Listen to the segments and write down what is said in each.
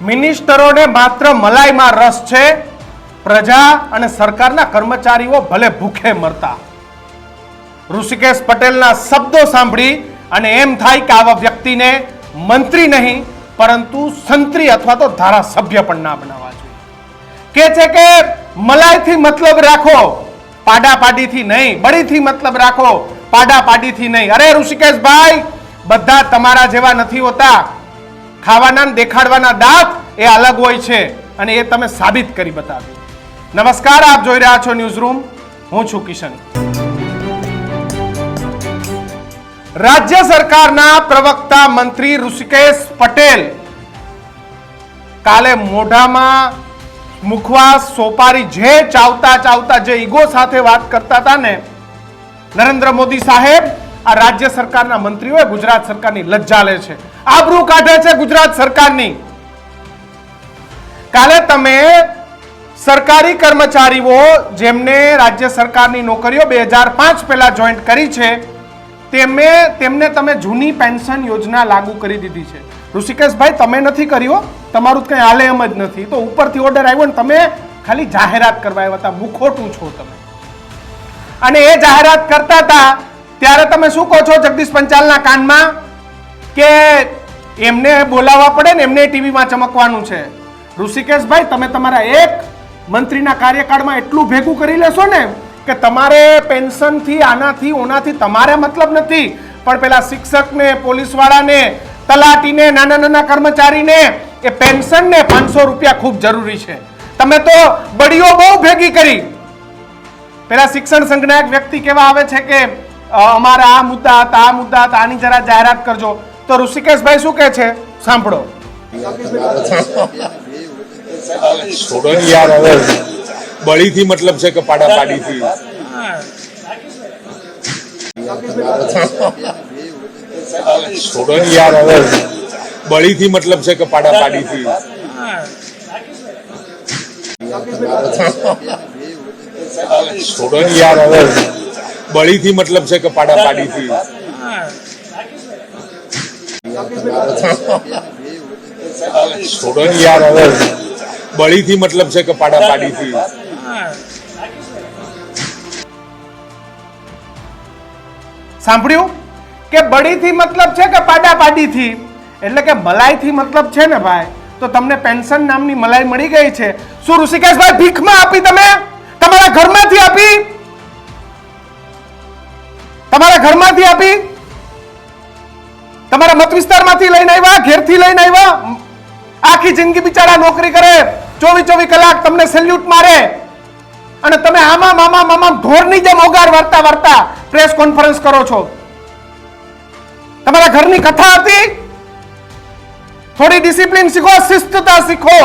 મિનિસ્ટરોને માત્ર મલાઈમાં રસ છે, પ્રજા અને સરકારના કર્મચારીઓ ભલે ભૂખે મરતા. ઋષિકેશ પટેલના શબ્દો સાંભળી અને એમ થાય કે આવા વ્યક્તિને મંત્રી નહીં, પરંતુ સંત્રી અથવા તો ધારાસભ્ય પણ ના બનાવવા જોઈએ. કે છે કે મલાઈથી મતલબ રાખો, પાડાપાડીથી નહીં, બળીથી મતલબ રાખો પાડાપાડીથી નહીં. અરે ઋષિકેશભાઈ, બધા તમારા જેવા નથી હોતા. ખાવાના દેખાડવાના દાંત એ અલગ હોય છે અને એ તમે સાબિત કરી બતાવ્યું. નમસ્કાર, આપ જોઈ રહ્યા છો ન્યૂઝ રૂમ હું છું કિશન. રાજ્ય સરકારના પ્રવક્તા મંત્રી ઋષિકેશ પટેલ કાલે મોઢામાં મુખવાસ સોપારી જે ચાવતા ચાવતા જે ઈગો સાથે વાત કરતા હતા ને નરેન્દ્ર મોદી સાહેબ, આ રાજ્ય સરકારના મંત્રીઓએ ગુજરાત સરકારની લજ્જા લે છે. આબરૂ કાઢે છે ગુજરાત સરકારની. કાલે તમે સરકારી કર્મચારીઓ જેમને રાજ્ય સરકારની નોકરીઓ બે હજાર પાંચ પહેલા જોઈન્ટ કરી છે તેમને તેમને તમે જૂની પેન્શન યોજના લાગુ કરી દીધી છે. ઋષિકેશભાઈ, તમે નથી કર્યો તમારું કંઈ હાલે એમ જ નથી. તો ઉપરથી ઓર્ડર આવ્યો ને તમે ખાલી જાહેરાત કરવા આવ્યા હતા. મુખોટું છો તમે. અને એ જાહેરાત કરતા હતા, ત્યારે તમે શું કહો છો જગદીશ પંચાલના કાનમાં? કે એમને બોલાવવા પડે ને એમને ટીવીમાં ચમકવાનું છે. ઋષિકેશભાઈ, તમે તમારા એક મંત્રીના કાર્યકાળમાં એટલું ભેગું કરી લેશો ને કે તમારે પેન્શનથી, આનાથી, ઓનાથી તમારે મતલબ નથી. પણ પેલા શિક્ષકને, પોલીસવાળાને, તલાટીને, નાના નાના કર્મચારીને એ પેન્શનને પાંચસો રૂપિયા ખૂબ જરૂરી છે. તમે તો બડીઓ બહુ ભેગી કરી. પેલા શિક્ષણ સંઘના એક વ્યક્તિ કેવા આવે છે કે અમારા આ મુદ્દા હતા, આ મુદ્દા હતા, આની જરા જાહેરાત કરજો. તો ઋષિકેશભાઈ શું કહે છે? સાંભળો. છોડો યાર બળીથી મતલબ છે કે પાડાપાડીથી. છોડો યાર હવે બળીથી મતલબ છે કે પાડાપાડીથી. છોડો ને યાર હવે બળીથી મતલબ છે કે પાડાપાડીથી. છોડો ને યાર હવે બળીથી મતલબ છે કે પાડાપાડીથી. સાંભળ્યું? કે બળીથી મતલબ છે કે પાડાપાડીથી? એટલે કે મલાઈથી મતલબ છે ને ભાઈ? તો તમને પેન્શન નામની મલાઈ મળી ગઈ છે. શું ઋષિકેશભાઈ ભીખમાં આપી તમે? તમારા ઘરમાંથી આપી? તમારા ઘરમાંથી આપી? તમારા મત વિસ્તારમાંથી લઈને આવ્યા, ઘેરથી લઈને આવ્યા? આખી જિંદગી બિચારા નોકરી કરે ચોવીસ ચોવીસ કલાક તમને સેલ્યુટ મારે. અને તમે આમાં મામા મામા ઢોરની જેમ ઓગાર વાર્તા વાર્તા પ્રેસ કોન્ફરન્સ કરો છો. તમારા ઘરની કથા હતી? થોડી ડિસિપ્લિન શીખો, શિસ્તતા શીખો.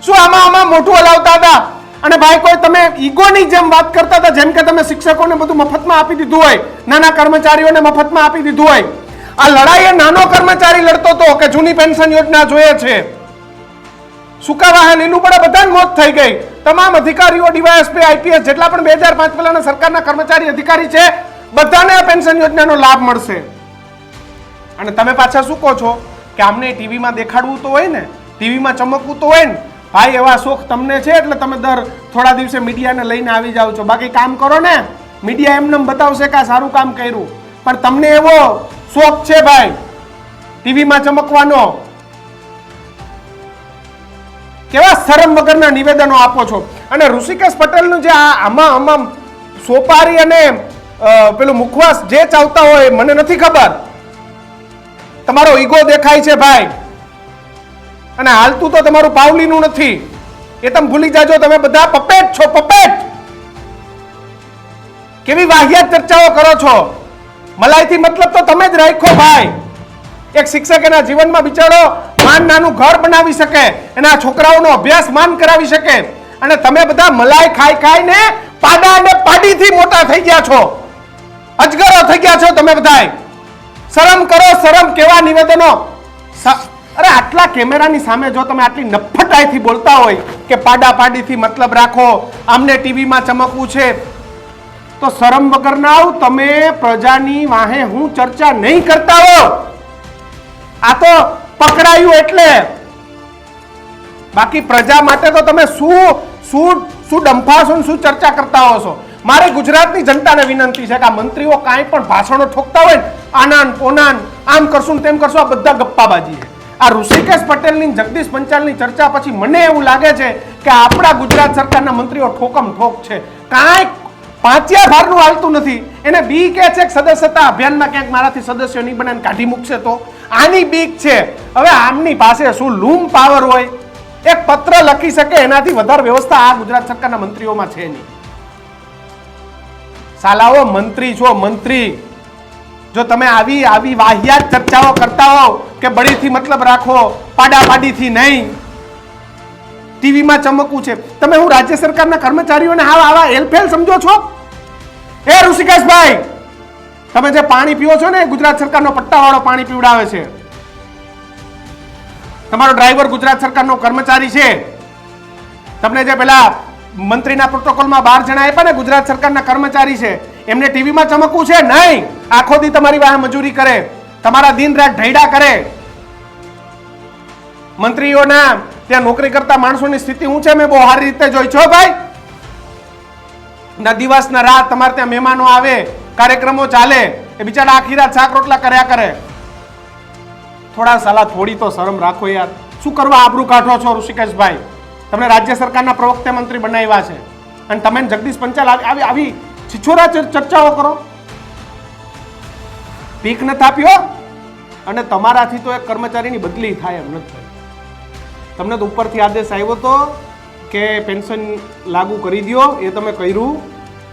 શું આમાં આમાં મોઢું હલાવતા હતા? અને ભાઈ, કોઈ તમે ઈગોની જેમ વાત કરતા હતા, જેમ કે તમે શિક્ષકોને બધું મફતમાં આપી દીધું હોય, નાના કર્મચારીઓને મફતમાં આપી દીધું હોય, આ લડાઈ એ નાનો કર્મચારી લડતો હતો કે જૂની પેન્શન યોજના જોઈએ છે? સુકા વાહન લીલું પડે બધા મોત થઈ ગઈ. તમામ અધિકારીઓ, ડીવાયએસપી, આઈપીએસ જેટલા પણ બે હજાર પાંચ પહેલાના સરકારના કર્મચારી અધિકારી છે, બધાને આ પેન્શન યોજનાનો લાભ મળશે. અને તમે પાછા શું કહો છો? કે આમને ટીવીમાં દેખાડવું તો હોય ને, ટીવીમાં ચમકવું તો હોય ને ભાઈ, એવા શોખ તમને છે? એટલે તમે દર થોડા દિવસે મીડિયાને લઈને આવી જાઓ છો. બાકી કામ કરો ને. મીડિયા એમને એમ બતાવશે કે આ સારું કામ કર્યું. પણ તમને એવો શોખ છે ભાઈ? ટીવીમાં ચમકવાનો. કેવા શરમ વગરના નિવેદનો આપો છો? અને ઋષિકેશ પટેલનું જે આ આમાં આમાં સોપારી અને પેલું મુખવાસ જે ચાવતા હોય મને નથી ખબર. તમારો ઈગો દેખાય છે ભાઈ. અને હાલતું તો તમારું પાવલીનું નથી. એ તમે ભૂલી જાજો, તમે બધા પપેટ છો, પપેટ! કેવી વાહિયાત ચર્ચાઓ કરો છો? મલાઈથી મતલબ તો તમે જ રાખો ભાઈ. એક શિક્ષક એના જીવનમાં બિચારો માન નાનું ઘર બનાવી શકે એના છોકરાઓનો અભ્યાસ માન કરાવી શકે. અને તમે બધા મલાઈ ખાઈ ખાઈને પાડા અને પાડીથી મોટા થઈ ગયા છો. અજગરો થઈ ગયા છો તમે બધાય. શરમ કરો, શરમ કેવા નિવેદનો. અરે આટલા કેમેરાની સામે જો તમે આટલી નફટાઈથી બોલતા હોય કે પાડા પાડીથી મતલબ રાખો, આમને ટીવીમાં ચમકવું છે, તો શરમ વગરના આવ, તમે પ્રજાની વાહે હું ચર્ચા નહીં કરતા હો આ તો પકડાયું એટલે. બાકી પ્રજા માટે તો તમે શું શું શું ડંફાશો શું ચર્ચા કરતા હો છો? મારે ગુજરાતની જનતાને વિનંતી છે કે આ મંત્રીઓ કાંઈ પણ ભાષણો ઠોકતા હોય ને, આનાન પોનાન આમ કરશું તેમ કરશું, આ બધા ગપ્પાબાજી છે. આ ઋષિકેશ પટેલની જગદીશ પંચાલની ચર્ચા પછી મને એવું લાગે છે કે આપણા ગુજરાત સરકારના મંત્રીઓ ઠોકમ ઠોક છે. કાંઈક પાંચિયા ભારનું હાલતું નથી. એને બી કે છે કે સદસ્યતા અભિયાનમાં ક્યાંક મારાથી સદસ્યો નહીં બને કાઢી મૂકશે તો. આની બીક છે. હવે આમની પાસે શું લૂમ પાવર હોય? એક પત્ર લખી શકે એનાથી વધારે વ્યવસ્થા આ ગુજરાત સરકારના મંત્રીઓમાં છે નહીં. સાલાઓ, મંત્રી છો, મંત્રી. જો તમે આવી આવી વાહિયાત ચર્ચાઓ કરતા હો કે બળીથી મતલબ રાખો, પાડાપાડીથી નહીં. ટીવીમાં ચમકવું છે. તમે હું રાજ્ય સરકારના કર્મચારીઓને હાલ આવા હેલફેલ સમજો છો? એ ઋષિકેશભાઈ, તમે જે પાણી પીવો છો ને ગુજરાત સરકારનો પટ્ટાવાળો પાણી પીવડાવે છે. તમારો ડ્રાઈવર ગુજરાત સરકારનો કર્મચારી છે. તમને જે પેલા મંત્રીના પ્રોટોકોલમાં બાર જણા આપ્યા ને, ગુજરાત સરકારના કર્મચારી છે. એમને ટીવીમાં ચમકવું છે? નહીં. આખો દી તમારી વાહે મજૂરી કરે. તમારા દિન રાત ઢૈડા કરે. મંત્રીઓના ત્યાં નોકરી કરતા માણસોની સ્થિતિ હું છે? મેં બહુ સારી રીતે જોઈ છો ભાઈ. ના દિવસ ના રાત તમારે ત્યાં મહેમાનો આવે, કાર્યક્રમો ચાલે, એ બિચારા આખી રાત શાક રોટલા કર્યા કરે. થોડા સાલા થોડી તો શરમ રાખો યાર. શું કરવા આબરૂ કાઢો છો ઋષિકેશભાઈ? તમને રાજ્ય સરકારના પ્રવક્તા મંત્રી બનાવ્યા છે. અને તમે જગદીશ પંચાલ આવી આવી છિછોરા ચર્ચાઓ કરો. પીક નથી થાપ્યો અને તમારાથી તો એક કર્મચારીની બદલી થાય એમ નથી. તમને તો ઉપરથી આદેશ આવ્યો તો કે પેન્શન લાગુ કરી દ્યો, એ તમે કર્યું.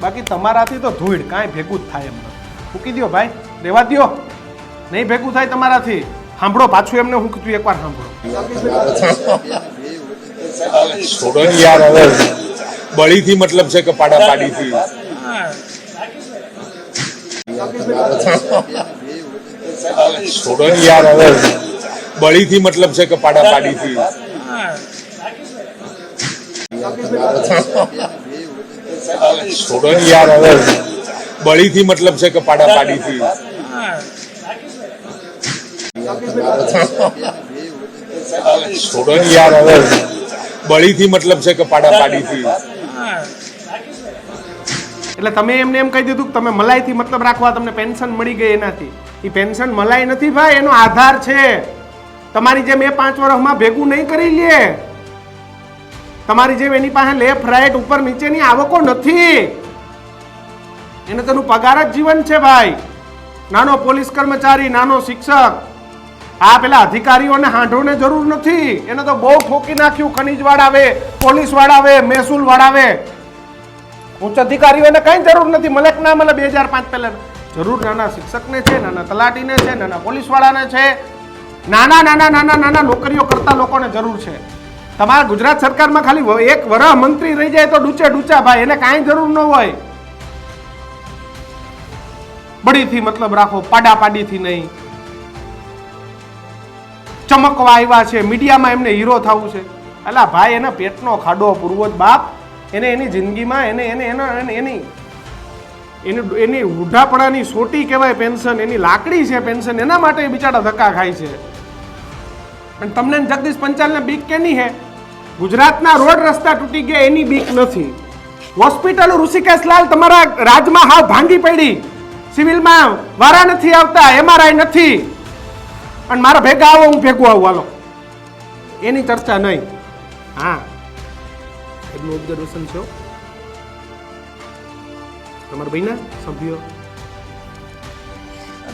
બાકી તમારાથી તો ધૂળ, કાંઈ ભેગું જ થાય એમ મૂકી દ્યો ભાઈ, રેવા દ્યો. નહીં ભેગું થાય તમારાથી. સાંભળો પાછું એમને, હું કીધું એકવાર સાંભળો છોડો યાર, હવે બળીથી મતલબ છે કે પાડાપાડીથી. છોડો યાર હવે બળીથી મતલબ છે કે પાડાપાડીથી. છોડો ને યાર હવે બળીથી મતલબ છે કે પાડાપાડીથી. છોડો ને યાર હવે બળીથી મતલબ છે કે પાડાપાડીથી. એટલે તમે એમને એમ કહી દીધું કે તમે મલાઈથી મતલબ રાખવા, તમને પેન્શન મળી ગઈ એનાથી. એ પેન્શન મલાઈ નથી ભાઈ, એનો આધાર છે. તમારી જેમ એ પાંચ વર્ષમાં ભેગું નહીં કરી લે. તમારી જેમ એની પાસે લેફ્ટ રાઈટ ઉપર, નીચેની આવકો નથી. એને તેનું પગાર જ જીવન છે ભાઈ. નાનો પોલીસ કર્મચારી, નાનો શિક્ષક. આ પેલા અધિકારીઓને હાંઢોને જરૂર નથી. એને તો બહુ ઠોકી નાખ્યું ખનીજ વાળાવે પોલીસ વાળાવે મહેસૂલ વાળાવે ઉચ્ચ અધિકારીઓને કઈ જરૂર નથી. મલક ના મળે બે હજાર પાંચ પહેલા. જરૂર નાના શિક્ષકને છે, નાના તલાટીને છે, નાના પોલીસવાળાને છે, નાના નાના નાના નાના નોકરીઓ કરતા લોકોને જરૂર છે. તમારા ગુજરાત સરકારમાં ખાલી એક વરહ મંત્રી રહી જાય તો ડૂચે ડૂચા ભાઈ, એને કાંઈ જરૂર ન હોય. બડીથી મતલબ રાખો પાડા પાડીથી નહીં. ચમકવા આવ્યા છે, મીડિયામાં એમને હીરો થવું છે. અલા ભાઈ, એના પેટનો ખાડો પૂર્વજ બાપ. એને એની જિંદગીમાં, એને એને, એનો, એને- એની એની ઉઢાપણાની સોટી કહેવાય પેન્શન, એની લાકડી છે પેન્શન, એના માટે એ બિચારા ધક્કા ખાય છે. અને તમને જગદીશ પંચાલને બીક કેની હે? ગુજરાતના રોડ રસ્તા તૂટી ગયા, એની બીક નથી. હોસ્પિટલ ઋષિકેશલાલ તમારા રાજમાં હાવ ભાંગી પડી. સિવિલમાં વારા નથી આવતા, એમઆરઆઈ નથી. અને મારા ભેગા આવો, હું ભેગું આવું, હાલો. એની ચર્ચા નહીં. હા. એમનું ઓબ્ઝર્વેશન છે. તમારા ભાઈના સભ્યો?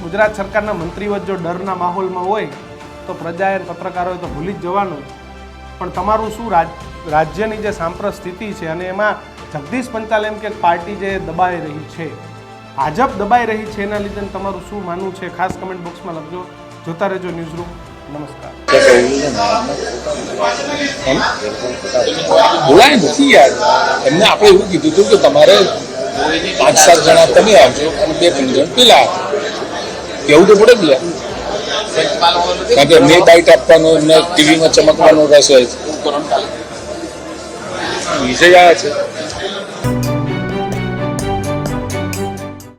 ગુજરાત સરકારના મંત્રીઓ જો ડરના માહોલમાં હોય તો પ્રજાએ પત્રકારોએ તો ભૂલી જ જવાનું. પણ તમારું શું રાજ રાજ્યની જે સાંપ્રત સ્થિતિ છે અને એમાં જગદીશ પંચાલ એમ કે પાર્ટી જે દબાઈ રહી છે ભાજપ દબાઈ રહી છે એના લીધે તમારું શું માનવું છે? ખાસ કમેન્ટ બોક્સમાં લખજો. જોતા રહેજો ન્યૂઝ રૂમ નમસ્કાર બોલાય નથી યાર. એમને આપણે એવું કીધું હતું કે તમારે પાંચ સાત જણા તમે આવજો અને બે ત્રણ જણ. પેલા. કેવું તો પડે જ કારણ કે મેં બાઇટ આપવાનો એમને ટીવીમાં ચમકવાનો રસ છે. વિજય આવ્યા છે.